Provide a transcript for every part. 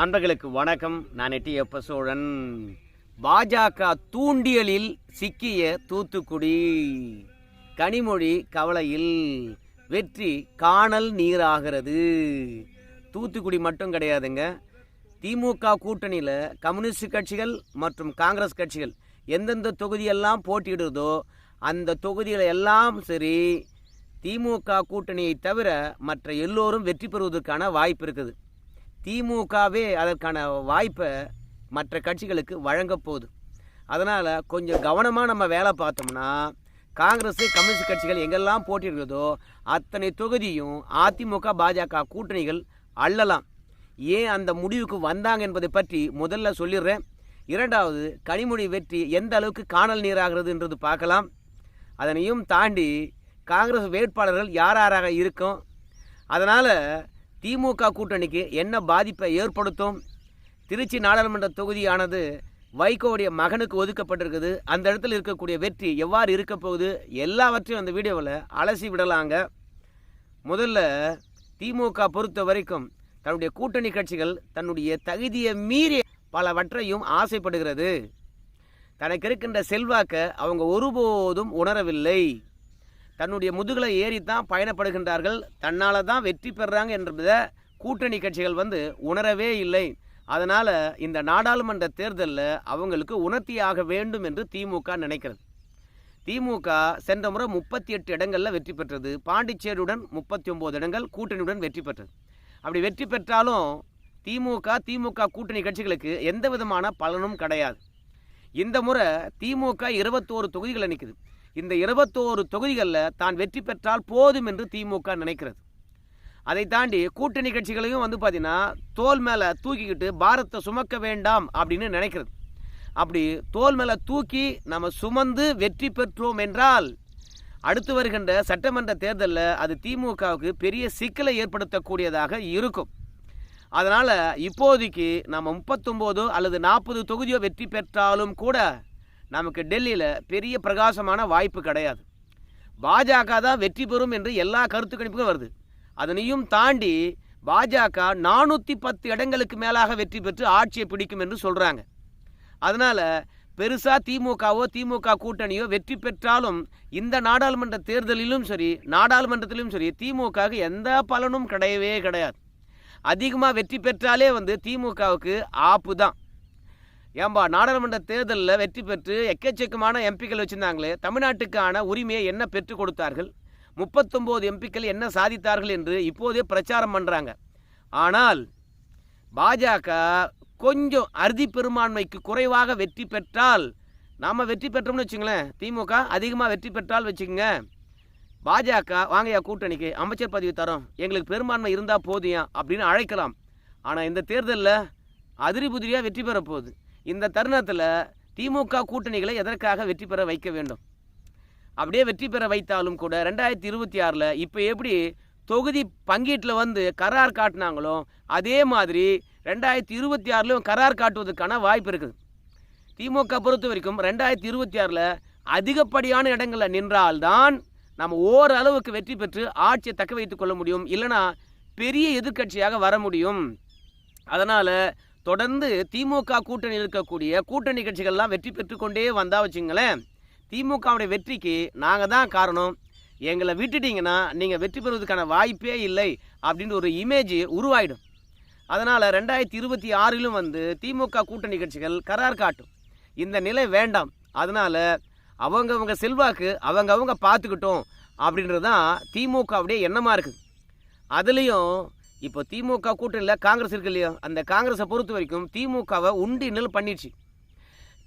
நண்பர்களுக்கு வணக்கம். நான் எட்டி எப்ப சோழன் பாஜக தூண்டியலில் சிக்கிய தூத்துக்குடி. கனிமொழி கவலையில் வெற்றி காணல் நீராகிறது. தூத்துக்குடி மட்டும் கிடையாதுங்க. திமுக கூட்டணியில் கம்யூனிஸ்ட் கட்சிகள் மற்றும் காங்கிரஸ் கட்சிகள் எந்தெந்த தொகுதியெல்லாம் போட்டியிடுதோ அந்த தொகுதியில் எல்லாம் சரி திமுக கூட்டணியை தவிர மற்ற எல்லோரும் வெற்றி பெறுவதற்கான வாய்ப்பு இருக்குது. திமுகவே அதற்கான வாய்ப்பை மற்ற கட்சிகளுக்கு வழங்க போகுது. அதனால் கொஞ்சம் கவனமாக நம்ம வேலை பார்த்தோம்னா காங்கிரஸ் கம்யூனிஸ்ட் கட்சிகள் எங்கெல்லாம் போட்டியிருக்கிறதோ அத்தனை தொகுதியும் அதிமுக பாஜக கூட்டணிகள் அள்ளலாம். ஏன் அந்த முடிவுக்கு வந்தாங்க என்பதை பற்றி முதல்ல சொல்லிடுறேன். இரண்டாவது கனிமொழி வெற்றி எந்த அளவுக்கு காணல் நீராகிறதுன்றது பார்க்கலாம். அதனையும் தாண்டி காங்கிரஸ் வேட்பாளர்கள் யார் யாராக இருக்கும்? அதனால் திமுக கூட்டணிக்கு என்ன பாதிப்பை ஏற்படுத்தும்? திருச்சி நாடாளுமன்ற தொகுதியானது வைகோவுடைய மகனுக்கு ஒதுக்கப்பட்டிருக்குது. அந்த இடத்துல இருக்கக்கூடிய வெற்றி எவ்வாறு இருக்க போகுது? எல்லாவற்றையும் அந்த வீடியோவில் அலசி விடலாங்க. முதல்ல திமுக பொறுத்த வரைக்கும் தன்னுடைய கூட்டணி கட்சிகள் தன்னுடைய தகுதியை மீறி பலவற்றையும் ஆசைப்படுகிறது. தனக்கு இருக்கின்ற செல்வாக்கை அவங்க ஒருபோதும் உணரவில்லை. தன்னுடைய முதுகலை ஏறித்தான் பயணப்படுகின்றார்கள். தன்னால் தான் வெற்றி பெறுறாங்க என்பதை கூட்டணி கட்சிகள் வந்து உணரவே இல்லை. அதனால் இந்த நாடாளுமன்ற தேர்தலில் அவங்களுக்கு உணர்த்தியாக வேண்டும் என்று திமுக நினைக்கிறது. திமுக சென்ற முறை முப்பத்தி எட்டு இடங்களில் வெற்றி பெற்றது. பாண்டிச்சேரியுடன் முப்பத்தி ஒம்பது இடங்கள் கூட்டணியுடன் வெற்றி பெற்றது. அப்படி வெற்றி பெற்றாலும் திமுக திமுக கூட்டணி கட்சிகளுக்கு எந்த விதமான பலனும் கிடையாது. இந்த முறை திமுக இருபத்தோரு தொகுதிகளை நிற்குது இந்த இருபத்தோரு தொகுதிகளில் தான் வெற்றி பெற்றால் போதும் என்று திமுக நினைக்கிறது. அதை தாண்டி கூட்டணி கட்சிகளையும் வந்து பார்த்தீங்கன்னா தோல் மேலே தூக்கிக்கிட்டு பாரத்தை சுமக்க வேண்டாம் அப்படின்னு நினைக்கிறது. அப்படி தோல் மேலே தூக்கி நம்ம சுமந்து வெற்றி பெற்றோம் என்றால் அடுத்து வருகின்ற சட்டமன்ற தேர்தலில் அது திமுகவுக்கு பெரிய சிக்கலை ஏற்படுத்தக்கூடியதாக இருக்கும். அதனால் இப்போதைக்கு நம்ம முப்பத்தொம்போதோ அல்லது நாற்பது தொகுதியோ வெற்றி பெற்றாலும் கூட நமக்கு டெல்லியில் பெரிய பிரகாசமான வாய்ப்பு கிடையாது. பாஜக தான் வெற்றி பெறும் என்று எல்லா கருத்து கணிப்புகளும் வருது. அதனையும் தாண்டி பாஜக நானூற்றி பத்து இடங்களுக்கு மேலாக வெற்றி பெற்று ஆட்சியை பிடிக்கும் என்று சொல்கிறாங்க அதனால் பெருசாக திமுகவோ திமுக கூட்டணியோ வெற்றி பெற்றாலும் இந்த நாடாளுமன்ற தேர்தலிலும் சரி நாடாளுமன்றத்திலும் சரி திமுகவுக்கு எந்த பலனும் கிடையவே கிடையாது. அதிகமாக வெற்றி பெற்றாலே வந்து திமுகவுக்கு ஆப்பு தான். ஏன்பா நாடாளுமன்ற தேர்தலில் வெற்றி பெற்று எக்கச்சக்கமான எம்பிக்கள் வச்சுருந்தாங்களே தமிழ்நாட்டுக்கான உரிமையை என்ன பெற்றுக் கொடுத்தார்கள்? முப்பத்தொம்போது எம்பிக்கள் என்ன சாதித்தார்கள் என்று இப்போதே பிரச்சாரம் பண்ணுறாங்க ஆனால் பாஜக கொஞ்சம் அறுதி பெரும்பான்மைக்கு குறைவாக வெற்றி பெற்றால் நாம் வெற்றி பெற்றோம்னு வச்சுங்களேன் திமுக அதிகமாக வெற்றி பெற்றால் வச்சுக்கோங்க பாஜக வாங்கய்யா கூட்டணிக்கு அமைச்சர் பதவி தரோம் எங்களுக்கு பெரும்பான்மை இருந்தால் போதியா அப்படின்னு அழைக்கலாம். ஆனால் இந்த தேர்தலில் அதிரி புதிரியாக வெற்றி பெற போகுது. இந்த தருணத்தில் திமுக கூட்டணிகளை எதற்காக வெற்றி பெற வைக்க வேண்டும்? அப்படியே வெற்றி பெற வைத்தாலும் கூட ரெண்டாயிரத்தி இருபத்தி ஆறில் இப்போ எப்படி தொகுதி பங்கீட்டில் வந்து கரார் காட்டினாங்களோ அதே மாதிரி ரெண்டாயிரத்தி இருபத்தி ஆறுலையும் கரார் காட்டுவதற்கான வாய்ப்பு இருக்குது. திமுக பொறுத்த வரைக்கும் ரெண்டாயிரத்தி இருபத்தி ஆறில் அதிகப்படியான இடங்களில் நின்றால்தான் நம்ம ஓரளவுக்கு வெற்றி பெற்று ஆட்சியை தக்க வைத்துக் கொள்ள முடியும் இல்லைனா பெரிய எதிர்க்கட்சியாக வர முடியும். அதனால் தொடர்ந்து திமுக கூட்டணியில் இருக்கக்கூடிய கூட்டணி கட்சிகள்லாம் வெற்றி பெற்றுக்கொண்டே வந்தால் வச்சுங்களேன். திமுகவுடைய வெற்றிக்கு நாங்கள் தான் காரணம். எங்களை விட்டுட்டீங்கன்னா நீங்கள் வெற்றி பெறுவதற்கான வாய்ப்பே இல்லை அப்படின்ற ஒரு இமேஜ் உருவாயிடும். அதனால் ரெண்டாயிரத்தி இருபத்தி ஆறிலும் வந்து திமுக கூட்டணி கட்சிகள் கரார் காட்டும். இந்த நிலை வேண்டாம். அதனால் அவங்கவுங்க செல்வாக்கு அவங்கவங்க பார்த்துக்கிட்டோம் அப்படின்றது தான் திமுகவுடைய எண்ணமாக இருக்குது. அதுலேயும் இப்போ திமுக கூட்டணியில் காங்கிரஸ் இருக்கு இல்லையா? அந்த காங்கிரஸை பொறுத்த வரைக்கும் திமுகவை உண்டி பண்ணிடுச்சு.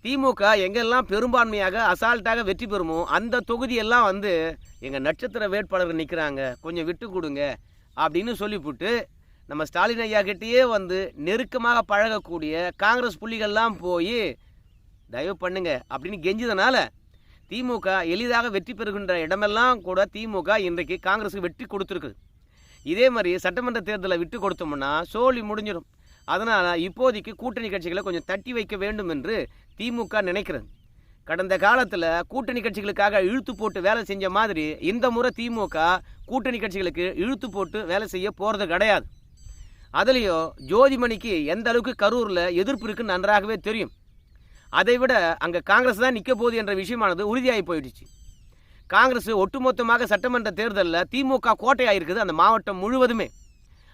திமுக எங்கெல்லாம் பெரும்பான்மையாக அசால்ட்டாக வெற்றி பெறுமோ அந்த தொகுதியெல்லாம் வந்து எங்கள் நட்சத்திர வேட்பாளர்கள் நிற்கிறாங்க கொஞ்சம் விட்டு கொடுங்க அப்படின்னு சொல்லிவிட்டு நம்ம ஸ்டாலின் ஐயா கிட்டேயே வந்து நெருக்கமாக பழகக்கூடிய காங்கிரஸ் புள்ளிகள்லாம் போய் தயவு பண்ணுங்க அப்படின்னு கெஞ்சதுனால திமுக எளிதாக வெற்றி பெறுகின்ற இடமெல்லாம் கூட திமுக இன்றைக்கு காங்கிரஸுக்கு வெற்றி கொடுத்துருக்குது இதே மாதிரி சட்டமன்ற தேர்தலை விட்டு கொடுத்தோம்னா சோழி முடிஞ்சிடும் அதனால் இப்போதைக்கு கூட்டணி கட்சிகளை கொஞ்சம் தட்டி வைக்க வேண்டும் என்று திமுக நினைக்கிறது. கடந்த காலத்தில் கூட்டணி கட்சிகளுக்காக இழுத்து போட்டு வேலை செஞ்ச மாதிரி இந்த முறை திமுக கூட்டணி கட்சிகளுக்கு இழுத்து போட்டு வேலை செய்ய போகிறது கிடையாது. அதுலேயும் ஜோதிமணிக்கு எந்த அளவுக்கு கரூரில் எதிர்ப்பு இருக்குன்னு நன்றாகவே தெரியும். அதை விட அங்கே காங்கிரஸ் தான் நிற்க போகுது என்ற விஷயமானது உறுதியாகி போயிடுச்சு. காங்கிரஸ் ஒட்டுமொத்தமாக சட்டமன்ற தேர்தலில் திமுக கோட்டையாயிருக்குது அந்த மாவட்டம் முழுவதுமே.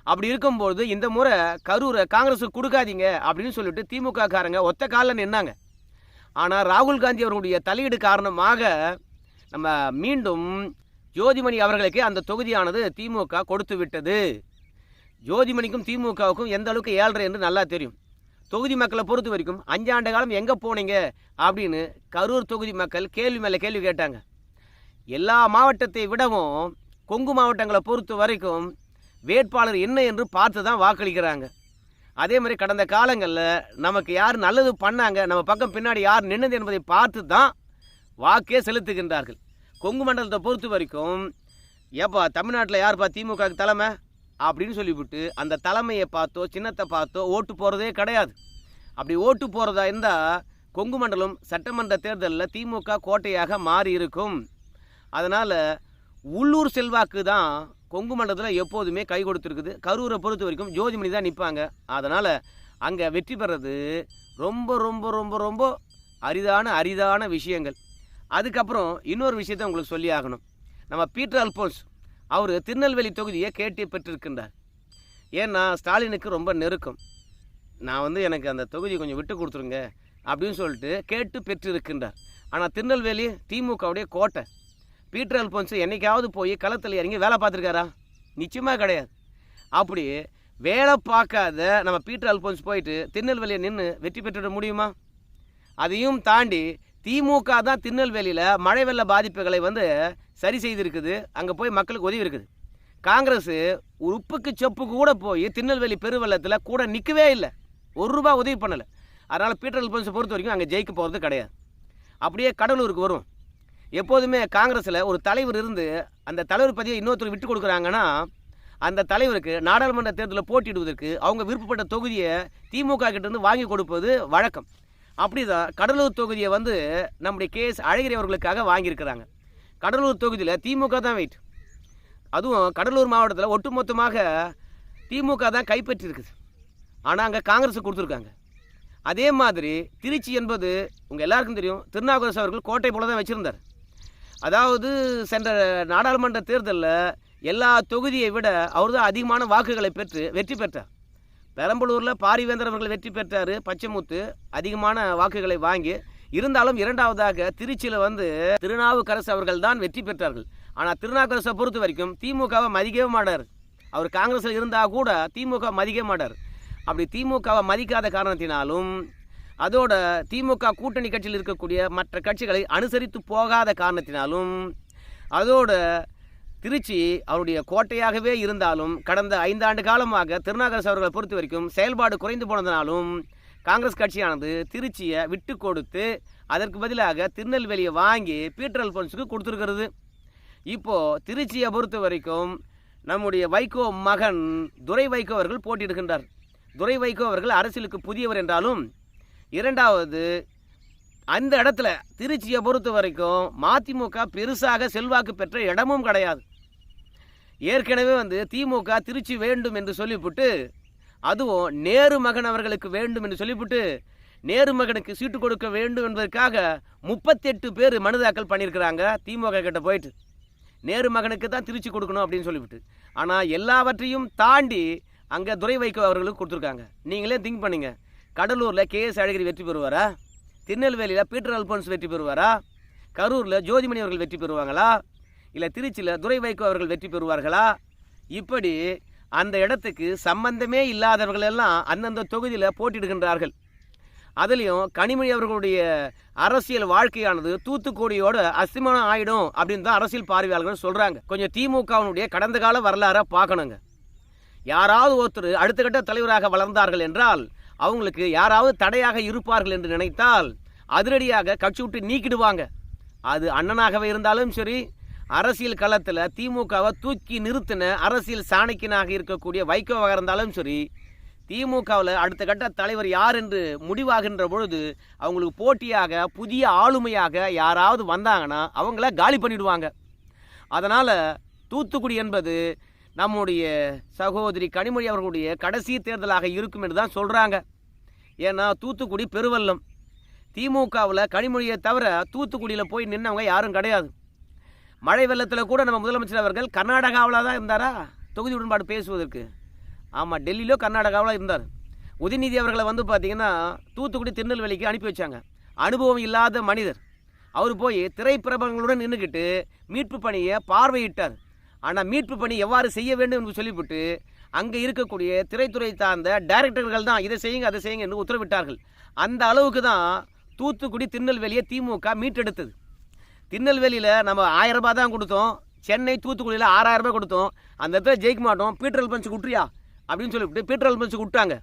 அப்படி இருக்கும்போது இந்த முறை கரூரை காங்கிரஸுக்கு கொடுக்காதீங்க அப்படின்னு சொல்லிட்டு திமுக காரங்க ஒத்த காலில் நின்னாங்க. ஆனால் ராகுல் காந்தி அவர்களுடைய தலையீடு காரணமாக நம்ம மீண்டும் ஜோதிமணி அவர்களுக்கு அந்த தொகுதியானது திமுக கொடுத்து விட்டது. ஜோதிமணிக்கும் திமுகவுக்கும் எந்த அளவுக்கு ஏழ்ரை என்று நல்லா தெரியும். தொகுதி மக்களை பொறுத்த வரைக்கும் அஞ்சாண்டு காலம் எங்கே போனீங்க அப்படின்னு கரூர் தொகுதி மக்கள் கேள்வி மேலே கேள்வி கேட்டாங்க. எல்லா மாவட்டத்தை விடவும் கொங்கு மாவட்டங்களை பொறுத்த வரைக்கும் வேட்பாளர் என்ன என்று பார்த்து தான் வாக்களிக்கிறாங்க. அதே மாதிரி கடந்த காலங்களில் நமக்கு யார் நல்லது பண்ணாங்க நம்ம பக்கம் பின்னாடி யார் நின்னது என்பதை பார்த்து தான் வாக்கே செலுத்துகின்றார்கள். கொங்கு மண்டலத்தை பொறுத்த வரைக்கும் ஏப்பா தமிழ்நாட்டில் யார்ப்பா திமுக தலைமை? அப்படின்னு சொல்லிவிட்டு அந்த தலைமையை பார்த்தோ சின்னத்தை பார்த்தோ ஓட்டு போகிறதே கிடையாது. அப்படி ஓட்டு போகிறதா இருந்தால் கொங்கு மண்டலம் சட்டமன்ற தேர்தலில் திமுக கோட்டையாக மாறி இருக்கும் அதனால் உள்ளூர் செல்வாக்கு தான் கொங்கு மண்டலத்தில் எப்போதுமே கை கொடுத்துருக்குது. கரூரை பொறுத்த வரைக்கும் ஜோதிமணி தான் நிற்பாங்க அதனால் அங்கே வெற்றி பெறது ரொம்ப ரொம்ப ரொம்ப ரொம்ப அரிதான அரிதான விஷயங்கள். அதுக்கப்புறம் இன்னொரு விஷயத்தை உங்களுக்கு சொல்லி ஆகணும். நம்ம பீட்டர் அல்போன்ஸ் அவர் திருநெல்வேலி தொகுதியை கேட்டு பெற்றிருக்கின்றார். ஏன்னா ஸ்டாலினுக்கு ரொம்ப நெருக்கம். நான் வந்து எனக்கு அந்த தொகுதி கொஞ்சம் விட்டு கொடுத்துருங்க அப்படின்னு சொல்லிட்டு கேட்டு பெற்றிருக்கின்றார். ஆனால் திருநெல்வேலி திமுகவுடைய கோட்டை பீட்டர் அல்போன்ஸ் என்னைக்காவது போய் களத்தில் இறங்கி வேலை பார்த்துருக்காரா? நிச்சயமாக கிடையாது. அப்படி வேலை பார்க்காத நம்ம பீட்டர் அல்போன்ஸ் போயிட்டு திருநெல்வேலியை நின்று வெற்றி பெற்றுட முடியுமா? அதையும் தாண்டி திமுக தான் திருநெல்வேலியில் மழை வெள்ள பாதிப்புகளை வந்து சரி செய்திருக்குது. அங்கே போய் மக்களுக்கு உதவி இருக்குது. காங்கிரஸ் ஒரு உப்புக்கு செப்பு கூட போய் திருநெல்வேலி பெருவெள்ளத்தில் கூட நிற்கவே இல்லை. ஒரு ரூபா உதவி பண்ணலை. அதனால் பீட்டர் அல்போன்ஸை பொறுத்த வரைக்கும் அங்கே ஜெயிக்க போகிறது கிடையாது. அப்படியே கடலூருக்கு வரும் எப்போதுமே காங்கிரஸில் ஒரு தலைவர் இருந்து அந்த தலைவர் பதவியை இன்னொருத்தர் விட்டு கொடுக்குறாங்கன்னா அந்த தலைவருக்கு நாடாளுமன்ற தேர்தலில் போட்டியிடுவதற்கு அவங்க விருப்பப்பட்ட தொகுதியை திமுக கிட்டேருந்து வாங்கி கொடுப்பது வழக்கம். அப்படி தான் கடலூர் தொகுதியை வந்து நம்முடைய கேஎஸ் அழகிரி அவர்களுக்காக வாங்கியிருக்கிறாங்க. கடலூர் தொகுதியில் திமுக தான் வெயிட். அதுவும் கடலூர் மாவட்டத்தில் ஒட்டுமொத்தமாக திமுக தான் கைப்பற்றிருக்குது ஆனால் அங்கே காங்கிரஸ் கொடுத்துருக்காங்க. அதே மாதிரி திருச்சி என்பது உங்கள் எல்லாருக்கும் தெரியும் திருநாவுக்கரசு அவர்கள் கோட்டை போல தான் வச்சுருந்தார். அதாவது சென்ற நாடாளுமன்ற தேர்தலில் எல்லா தொகுதியை விட அவர் தான் அதிகமான வாக்குகளை பெற்று வெற்றி பெற்றார். பெரம்பலூரில் பாரிவேந்தர் அவர்கள் வெற்றி பெற்றார் பச்சைமுத்து அதிகமான வாக்குகளை வாங்கி இருந்தாலும் இரண்டாவதாக திருச்சியில் வந்து திருநாவுக்கரசு அவர்கள் தான் வெற்றி பெற்றார்கள். ஆனால் திருநாவுக்கரசை பொறுத்த வரைக்கும் திமுகவை மதிக்கவே மாட்டார். அவர் காங்கிரஸில் இருந்தால் கூட திமுக மதிக்க மாட்டார். அப்படி திமுகவை மதிக்காத காரணத்தினாலும் அதோட திமுக கூட்டணி கட்சியில் இருக்கக்கூடிய மற்ற கட்சிகளை அனுசரித்து போகாத காரணத்தினாலும் அதோட திருச்சி அவருடைய கோட்டையாகவே இருந்தாலும் கடந்த ஐந்தாண்டு காலமாக திருநாகரசு அவர்களை பொறுத்த வரைக்கும் செயல்பாடு குறைந்து போனதினாலும் காங்கிரஸ் கட்சியானது திருச்சியை விட்டு கொடுத்து அதற்கு பதிலாக திருநெல்வேலியை வாங்கி பீட்டர் அல்போன்ஸுக்கு கொடுத்துருக்கிறது. இப்போது திருச்சியை பொறுத்த வரைக்கும் நம்முடைய வைகோ மகன் துரை வைகோ அவர்கள் போட்டியிடுகின்றார். துரை வைகோ அவர்கள் அரசியலுக்கு புதியவர் என்றாலும் இரண்டாவது அந்த இடத்துல திருச்சியை பொறுத்த வரைக்கும் மதிமுக பெருசாக செல்வாக்கு பெற்ற இடமும் கிடையாது. ஏற்கனவே வந்து திமுக திருச்சி வேண்டும் என்று சொல்லிவிட்டு அதுவும் நேரு மகன் அவர்களுக்கு வேண்டும் என்று சொல்லிவிட்டு நேரு மகனுக்கு சீட்டு கொடுக்க வேண்டும் என்பதற்காக முப்பத்தெட்டு பேர் மனு தாக்கல் பண்ணியிருக்கிறாங்க திமுக கிட்ட போயிட்டு. நேரு மகனுக்கு தான் திருச்சி கொடுக்கணும் அப்படின்னு சொல்லிவிட்டு ஆனால் எல்லாவற்றையும் தாண்டி அங்கே துறை வைக்க அவர்களுக்கு கொடுத்துருக்காங்க. நீங்களே திங்க் பண்ணுங்கள் கடலூரில் கேஎஸ் அழகிரி வெற்றி பெறுவாரா? திருநெல்வேலியில் பீட்டர் அல்போன்ஸ் வெற்றி பெறுவாரா? கரூரில் ஜோதிமணி அவர்கள் வெற்றி பெறுவாங்களா? இல்லை திருச்சியில் துரை வைகோ அவர்கள் வெற்றி பெறுவார்களா? இப்படி அந்த இடத்துக்கு சம்பந்தமே இல்லாதவர்கள் எல்லாம் அந்தந்த தொகுதியில் போட்டியிடுகின்றார்கள். அதுலேயும் கனிமொழி அவர்களுடைய அரசியல் வாழ்க்கையானது தூத்துக்குடியோட அசிமானம் ஆயிடும் அப்படின்னு தான் அரசியல் பார்வையாளர்கள் சொல்கிறாங்க கொஞ்சம் திமுகவினுடைய கடந்த கால வரலாறை பார்க்கணுங்க. யாராவது ஒருத்தர் அடுத்த கட்ட தலைவராக வளர்ந்தார்கள் என்றால் அவங்களுக்கு யாராவது தடையாக இருப்பார்கள் என்று நினைத்தால் அதிரடியாக கட்சி விட்டு நீக்கிடுவாங்க. அது அண்ணனாகவே இருந்தாலும் சரி அரசியல் களத்தில் திமுகவை தூக்கி நிறுத்தின அரசியல் சாணக்கியனாக இருக்கக்கூடிய வைகோவாக இருந்தாலும் சரி திமுகவில் அடுத்த கட்ட தலைவர் யார் என்று முடிவாகின்ற பொழுது அவங்களுக்கு போட்டியாக புதிய ஆளுமையாக யாராவது வந்தாங்கன்னா அவங்கள காலி பண்ணிடுவாங்க. அதனால் தூத்துக்குடி என்பது நம்முடைய சகோதரி கனிமொழி அவர்களுடைய கடைசி தேர்தலாக இருக்கும் என்று தான் சொல்கிறாங்க ஏன்னா தூத்துக்குடி பெருவல்லம் திமுகவில் கனிமொழியை தவிர தூத்துக்குடியில் போய் நின்னவங்க யாரும் கிடையாது. மழை வெள்ளத்தில் கூட நம்ம முதலமைச்சர் அவர்கள் கர்நாடகாவில் தான் இருந்தாரா? தொகுதி உடன்பாடு பேசுவதற்கு. ஆமாம் டெல்லியிலோ கர்நாடகாவில் இருந்தார். உதயநிதி அவர்களை வந்து பார்த்தீங்கன்னா தூத்துக்குடி திருநெல்வேலிக்கு அனுப்பி வச்சாங்க. அனுபவம் இல்லாத மனிதர். அவர் போய் திரைப்பிரபலங்களுடன் நின்றுக்கிட்டு மீட்பு பணியை பார்வையிட்டார். ஆனால் மீட்பு பணி எவ்வாறு செய்ய வேண்டும் என்று சொல்லிவிட்டு அங்கே இருக்கக்கூடிய திரைத்துறை சார்ந்த டைரக்டர்கள் தான் இதை செய்யுங்க அதை செய்யுங்க என்று உத்தரவிட்டார்கள். அந்த அளவுக்கு தான் தூத்துக்குடி திருநெல்வேலியை திமுக மீட்டெடுத்தது. திருநெல்வேலியில் நம்ம ஆயிரம் ரூபாய் தான் கொடுத்தோம். சென்னை தூத்துக்குடியில் ஆறாயிரம் ரூபாய் கொடுத்தோம். அந்த இடத்துல ஜெயிக்க மாட்டோம். பீட்ரல் பஞ்சு விட்றியா அப்படின்னு சொல்லிவிட்டு பீட்ரல் பஞ்சு விட்டாங்க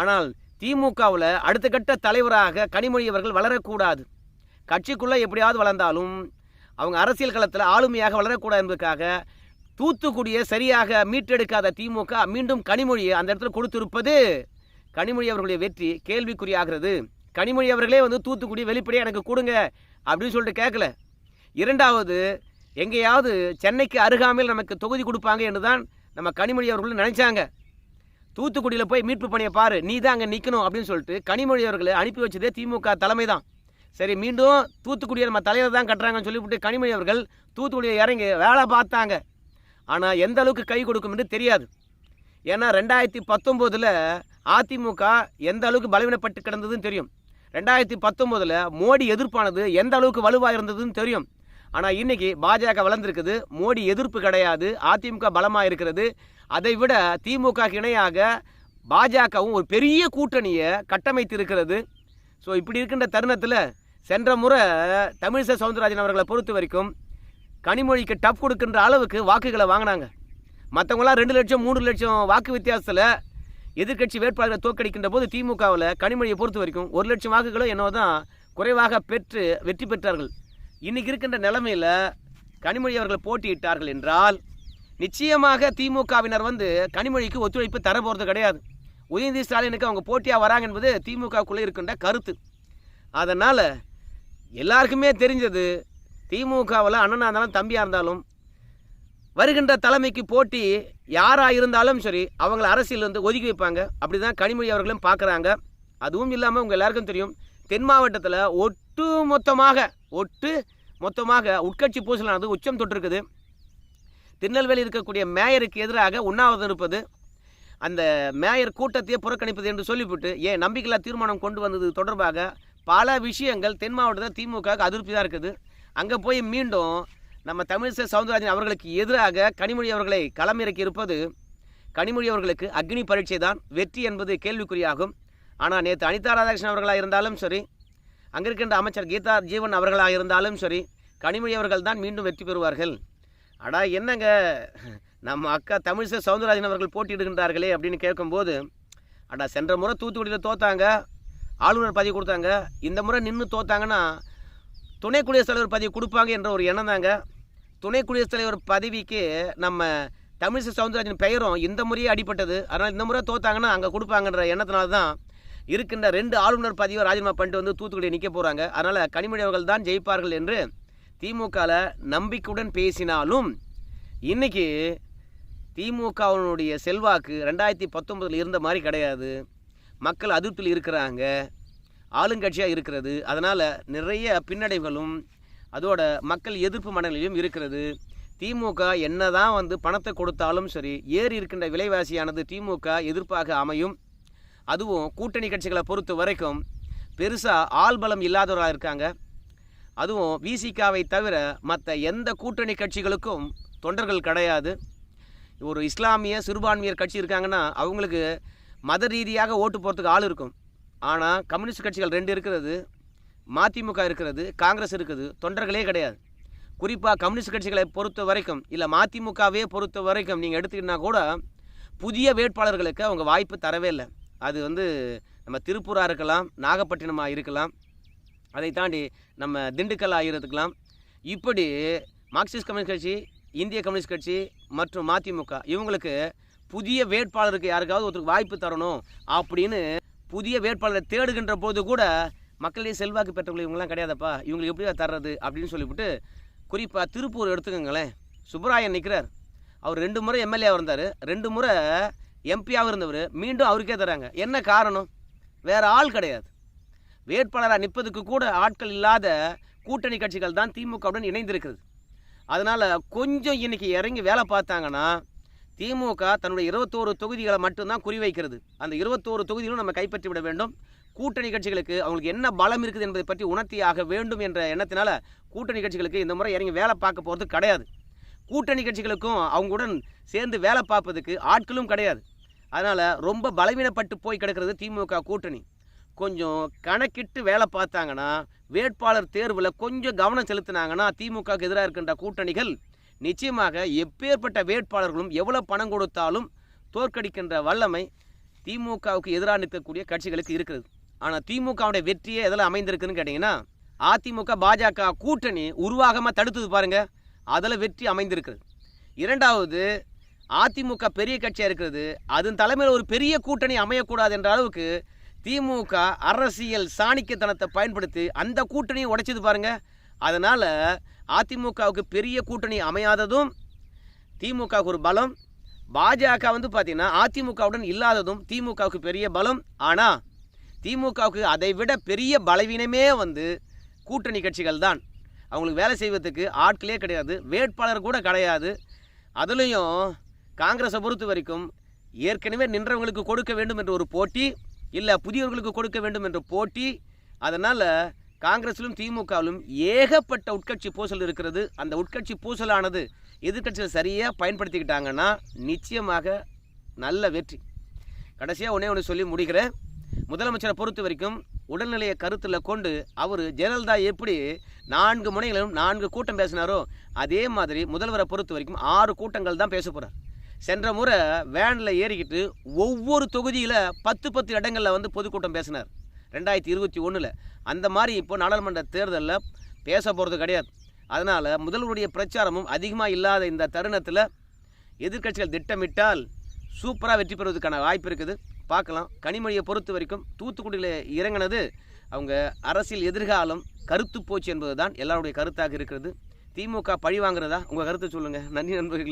ஆனால் திமுகவில் அடுத்த கட்ட தலைவராக கனிமொழி அவர்கள் வளரக்கூடாது. கட்சிக்குள்ளே எப்படியாவது வளர்ந்தாலும் அவங்க அரசியல் களத்தில் ஆளுமையாக வளரக்கூடாது என்பதற்காக தூத்துக்குடியை சரியாக மீட்டெடுக்காத திமுக மீண்டும் கனிமொழியை அந்த இடத்துல கொடுத்திருப்பது கனிமொழி அவர்களுடைய வெற்றி கேள்விக்குறியாகிறது கனிமொழி அவர்களே வந்து தூத்துக்குடி வெளிப்படையாக எனக்கு கொடுங்க அப்படின்னு சொல்லிட்டு கேட்கல இரண்டாவது எங்கேயாவது சென்னைக்கு அருகாமையில் நமக்கு தொகுதி கொடுப்பாங்க என்று தான் நம்ம கனிமொழி அவர்கள் நினைச்சாங்க. தூத்துக்குடியில் போய் மீட்பு பணியை பாரு நீ தான் அங்கே நிற்கணும் அப்படின்னு சொல்லிட்டு கனிமொழி அவர்களை அனுப்பி வச்சதே திமுக தலைமை தான் சரி மீண்டும் தூத்துக்குடியை நம்ம தலைவர் தான் கட்டுறாங்கன்னு சொல்லிவிட்டு கனிமொழி அவர்கள் தூத்துக்குடியை இறங்கி வேலை பார்த்தாங்க. ஆனால் எந்த அளவுக்கு கை கொடுக்கும் என்று தெரியாது. ஏன்னா ரெண்டாயிரத்தி பத்தொம்போதில் அதிமுக எந்த அளவுக்கு பலவீனப்பட்டு கிடந்ததுன்னு தெரியும். ரெண்டாயிரத்தி பத்தொம்போதில் மோடி எதிர்ப்பானது எந்த அளவுக்கு வலுவாக இருந்ததுன்னு தெரியும். ஆனால் இன்னைக்கு பாஜக வளர்ந்துருக்குது. மோடி எதிர்ப்பு கிடையாது. அதிமுக பலமாக இருக்கிறது. அதை விட திமுக இணையாக பாஜகவும் ஒரு பெரிய கூட்டணியை கட்டமைத்து இருக்கிறது ஸோ இப்படி இருக்கின்ற தருணத்தில் சென்ற முறை தமிழிசை சவுந்தரராஜன் அவர்களை பொறுத்த வரைக்கும் கனிமொழிக்கு டப் கொடுக்கின்ற அளவுக்கு வாக்குகளை வாங்கினாங்க. மற்றவங்களாம் ரெண்டு லட்சம் மூணு லட்சம் வாக்கு வித்தியாசத்தில் எதிர்க்கட்சி வேட்பாளர்களை தோற்கடிக்கின்ற போது திமுகவில் கனிமொழியை பொறுத்த வரைக்கும் ஒரு லட்சம் வாக்குகளும் என்னவோ தான் குறைவாக பெற்று வெற்றி பெற்றார்கள். இன்றைக்கி இருக்கின்ற நிலைமையில் கனிமொழி அவர்கள் போட்டியிட்டார்கள் என்றால் நிச்சயமாக திமுகவினர் வந்து கனிமொழிக்கு ஒத்துழைப்பு தர போகிறது கிடையாது. உதயநிதி ஸ்டாலினுக்கு அவங்க போட்டியாக வராங்க என்பது திமுகவுக்குள்ளே இருக்கின்ற கருத்து. அதனால் எல்லாருக்குமே தெரிஞ்சது திமுகவில் அண்ணனாக இருந்தாலும் தம்பியாக இருந்தாலும் வருகின்ற தலைமைக்கு போட்டி யாராக இருந்தாலும் சரி அவங்கள அரசியல் வந்து ஒதுக்கி வைப்பாங்க. அப்படி தான் கனிமொழி அவர்களும் பார்க்குறாங்க அதுவும் இல்லாமல் உங்கள் எல்லாருக்கும் தெரியும் தென் மாவட்டத்தில் ஒட்டு மொத்தமாக ஒட்டு மொத்தமாக உட்கட்சி பூசலானது உச்சம் தொட்டிருக்குது. திருநெல்வேலி இருக்கக்கூடிய மேயருக்கு எதிராக உண்ணாவிரதம் இருப்பது அந்த மேயர் கூட்டத்தையே புறக்கணிப்பது என்று சொல்லிவிட்டு ஏன் நம்பிக்கையில்லா தீர்மானம் கொண்டு வந்தது தொடர்பாக பல விஷயங்கள் தென் மாவட்டத்தில் திமுக அதிருப்தி தான் இருக்குது. அங்கே போய் மீண்டும் நம்ம தமிழிசை சவுந்தரராஜன் அவர்களுக்கு எதிராக கனிமொழி அவர்களை களமிறக்கி இருப்பது கனிமொழி அவர்களுக்கு அக்னி பரீட்சை தான். வெற்றி என்பது கேள்விக்குறியாகும். ஆனால் நேற்று அனிதா ராதாகிருஷ்ணன் அவர்களாக இருந்தாலும் சரி அங்கே இருக்கின்ற அமைச்சர் கீதா ஜீவன் அவர்களாக இருந்தாலும் சரி கனிமொழி அவர்கள் தான் மீண்டும் வெற்றி பெறுவார்கள். அடா என்னங்க? நம்ம அக்கா தமிழிசை சவுந்தரராஜன் அவர்கள் போட்டியிடுகின்றார்களே அப்படின்னு கேட்கும்போது அடா சென்ற முறை தூத்துக்குடியில் தோத்தாங்க. ஆளுநர் பதவி கொடுத்தாங்க. இந்த முறை நின்று தோத்தாங்கன்னா துணை குடியரசுத் தலைவர் பதவி கொடுப்பாங்க என்ற ஒரு எண்ணம் தாங்க. துணை குடியரசுத் தலைவர் பதவிக்கு நம்ம தமிழிசை சவுந்தரராஜன் பெயரும் இந்த முறையே அடிப்பட்டது அதனால் இந்த முறை தோத்தாங்கன்னா அங்கே கொடுப்பாங்கன்ற எண்ணத்தினால தான் இருக்கின்ற ரெண்டு ஆளுநர் பதவியை ராஜினாமா பண்ணிட்டு வந்து தூத்துக்குடியை நிற்க போகிறாங்க அதனால் கனிமொழி அவர்கள் தான் ஜெயிப்பார்கள் என்று திமுகவில் நம்பிக்கையுடன் பேசினாலும் இன்னைக்கு திமுகவினுடைய செல்வாக்கு ரெண்டாயிரத்தி பத்தொன்பதில் இருந்த மாதிரி கிடையாது. மக்கள் அதிருப்தியில் இருக்கிறாங்க ஆளுங்கட்சியாக இருக்கிறது அதனால் நிறைய பின்னடைவுகளும் அதோட மக்கள் எதிர்ப்பு மனநிலையும் இருக்கிறது. திமுக என்ன தான் வந்து பணத்தை கொடுத்தாலும் சரி ஏறி இருக்கின்ற விலைவாசியானது திமுக எதிர்ப்பாக அமையும். அதுவும் கூட்டணி கட்சிகளை பொறுத்த வரைக்கும் பெருசாக ஆள்பலம் இல்லாதவராக இருக்காங்க. அதுவும் விசிகாவை தவிர மற்ற எந்த கூட்டணி கட்சிகளுக்கும் தொண்டர்கள் கிடையாது. ஒரு இஸ்லாமிய சிறுபான்மையர் கட்சி இருக்காங்கன்னா அவங்களுக்கு மத ரீதியாக ஓட்டு போகிறதுக்கு ஆள் இருக்கும். ஆனால் கம்யூனிஸ்ட் கட்சிகள் ரெண்டு இருக்கிறது. மதிமுக இருக்கிறது காங்கிரஸ் இருக்குது தொண்டர்களே கிடையாது. குறிப்பாக கம்யூனிஸ்ட் கட்சிகளை பொறுத்த வரைக்கும் இல்லை மதிமுகவே பொறுத்த வரைக்கும் நீங்கள் எடுத்துக்கிட்டா கூட புதிய வேட்பாளர்களுக்கு அவங்க வாய்ப்பு தரவே இல்லை. அது வந்து நம்ம திருப்பூராக இருக்கலாம் நாகப்பட்டினமாக இருக்கலாம் அதை தாண்டி நம்ம திண்டுக்கல்லாக இருக்கலாம் இப்படி மார்க்சிஸ்ட் கம்யூனிஸ்ட் கட்சி இந்திய கம்யூனிஸ்ட் கட்சி மற்றும் மதிமுக இவங்களுக்கு புதிய வேட்பாளருக்கு யாருக்காவது ஒருத்தருக்கு வாய்ப்பு தரணும் அப்படின்னு புதிய வேட்பாளரை தேடுகின்ற போது கூட மக்களிடையே செல்வாக்கு பெற்றவங்க இவங்கெல்லாம் கிடையாதப்பா. இவங்களுக்கு எப்படி தர்றது அப்படின்னு சொல்லிவிட்டு குறிப்பாக திருப்பூர் எடுத்துக்கோங்களேன். சுப்பராயன் நிற்கிறார் அவர் ரெண்டு முறை எம்எல்ஏவாக இருந்தார். ரெண்டு முறை எம்பியாக இருந்தவர். மீண்டும் அவருக்கே தராங்க என்ன காரணம்? வேறு ஆள் கிடையாது. வேட்பாளராக நிற்பதுக்கு கூட ஆட்கள் இல்லாத கூட்டணி கட்சிகள் தான் திமுகவுடன் இணைந்திருக்கிறது. அதனால் கொஞ்சம் இன்னைக்கு இறங்கி வேலை பார்த்தாங்கன்னா திமுக தன்னுடைய இருபத்தோரு தொகுதிகளை மட்டும்தான் குறிவைக்கிறது. அந்த இருபத்தோரு தொகுதிகளும் நம்ம கைப்பற்றி விட வேண்டும். கூட்டணி கட்சிகளுக்கு அவங்களுக்கு என்ன பலம் இருக்குது என்பதை பற்றி உணர்த்தியாக வேண்டும் என்ற எண்ணத்தினால கூட்டணி கட்சிகளுக்கு இந்த முறை இறங்கி வேலை பார்க்க போகிறது கிடையாது. கூட்டணி கட்சிகளுக்கும் அவங்களுடன் சேர்ந்து வேலை பார்ப்பதுக்கு ஆட்களும் கிடையாது. அதனால் ரொம்ப பலவீனப்பட்டு போய் கிடக்கிறது திமுக கூட்டணி. கொஞ்சம் கணக்கிட்டு வேலை பார்த்தாங்கன்னா வேட்பாளர் தேர்வில் கொஞ்சம் கவனம் செலுத்தினாங்கன்னா திமுகவுக்கு எதிராக இருக்கின்ற கூட்டணிகள் நிச்சயமாக எப்பேற்பட்ட வேட்பாளர்களும் எவ்வளோ பணம் கொடுத்தாலும் தோற்கடிக்கின்ற வல்லமை திமுகவுக்கு எதிராக நிற்கக்கூடிய கட்சிகளுக்கு இருக்குது ஆனால் திமுகவுடைய வெற்றியே எதில் அமைந்திருக்குன்னு கேட்டிங்கன்னா அதிமுக பாஜக கூட்டணி உருவாகமாக தடுத்தது பாருங்கள் அதில் வெற்றி அமைந்திருக்குது. இரண்டாவது அதிமுக பெரிய கட்சியாக இருக்கிறது. அதன் தலைமையில் ஒரு பெரிய கூட்டணி அமையக்கூடாது என்ற அளவுக்கு திமுக அரசியல் சாணிக்கத்தனத்தை பயன்படுத்தி அந்த கூட்டணியை உடைச்சது பாருங்க. அதனால் அதிமுகவுக்கு பெரிய கூட்டணி அமையாததும் திமுகவுக்கு ஒரு பலம் பாஜக வந்து பார்த்தீங்கன்னா அதிமுகவுடன் இல்லாததும் திமுகவுக்கு பெரிய பலம். ஆனால் திமுகவுக்கு அதை விட பெரிய பலவீனமே வந்து கூட்டணி கட்சிகள் தான். அவங்களுக்கு வேலை செய்வதற்கு ஆட்களே கிடையாது வேட்பாளர் கூட கிடையாது. அதுலேயும் காங்கிரஸை பொறுத்த வரைக்கும் ஏற்கனவே நின்றவங்களுக்கு கொடுக்க வேண்டும் என்ற ஒரு போட்டி இல்லை புதியவர்களுக்கு கொடுக்க வேண்டும் என்ற போட்டி. அதனால் காங்கிரஸிலும் திமுகவிலும் ஏகப்பட்ட உட்கட்சி பூசல் இருக்கிறது. அந்த உட்கட்சி பூசலானது எதிர்க்கட்சிகள் சரியாக பயன்படுத்திக்கிட்டாங்கன்னா நிச்சயமாக நல்ல வெற்றி. கடைசியாக ஒன்றே ஒன்று சொல்லி முடிக்கிறேன். முதலமைச்சரை பொறுத்த வரைக்கும் உடல்நிலையை கருத்தில் கொண்டு அவர் ஜெயலலிதா எப்படி நான்கு முனைகளிலும் நான்கு கூட்டம் பேசினாரோ அதே மாதிரி முதல்வரை பொறுத்த வரைக்கும் ஆறு கூட்டங்கள் தான் பேச போகிறார் சென்ற முறை வேனில் ஏறிக்கிட்டு ஒவ்வொரு தொகுதியில் பத்து பத்து இடங்களில் வந்து பொதுக்கூட்டம் பேசினார். ரெண்டாயிரத்தி இருபத்தி ஒன்றில் அந்த மாதிரி இப்போ நாடாளுமன்ற தேர்தலில் பேச போகிறது கிடையாது. அதனால் முதல்வருடைய பிரச்சாரமும் அதிகமாக இல்லாத இந்த தருணத்தில் எதிர்க்கட்சிகள் திட்டமிட்டால் சூப்பராக வெற்றி பெறுவதற்கான வாய்ப்பு இருக்குது. பார்க்கலாம். கனிமொழியை பொறுத்த வரைக்கும் தூத்துக்குடியில் இறங்கினது அவங்க அரசியல் எதிர்காலம் கருத்து போச்சு என்பது தான் எல்லாருடைய கருத்தாக இருக்கிறது. திமுக பழி வாங்குறதா? உங்கள் கருத்தை சொல்லுங்கள் நன்றி நண்பர்களே.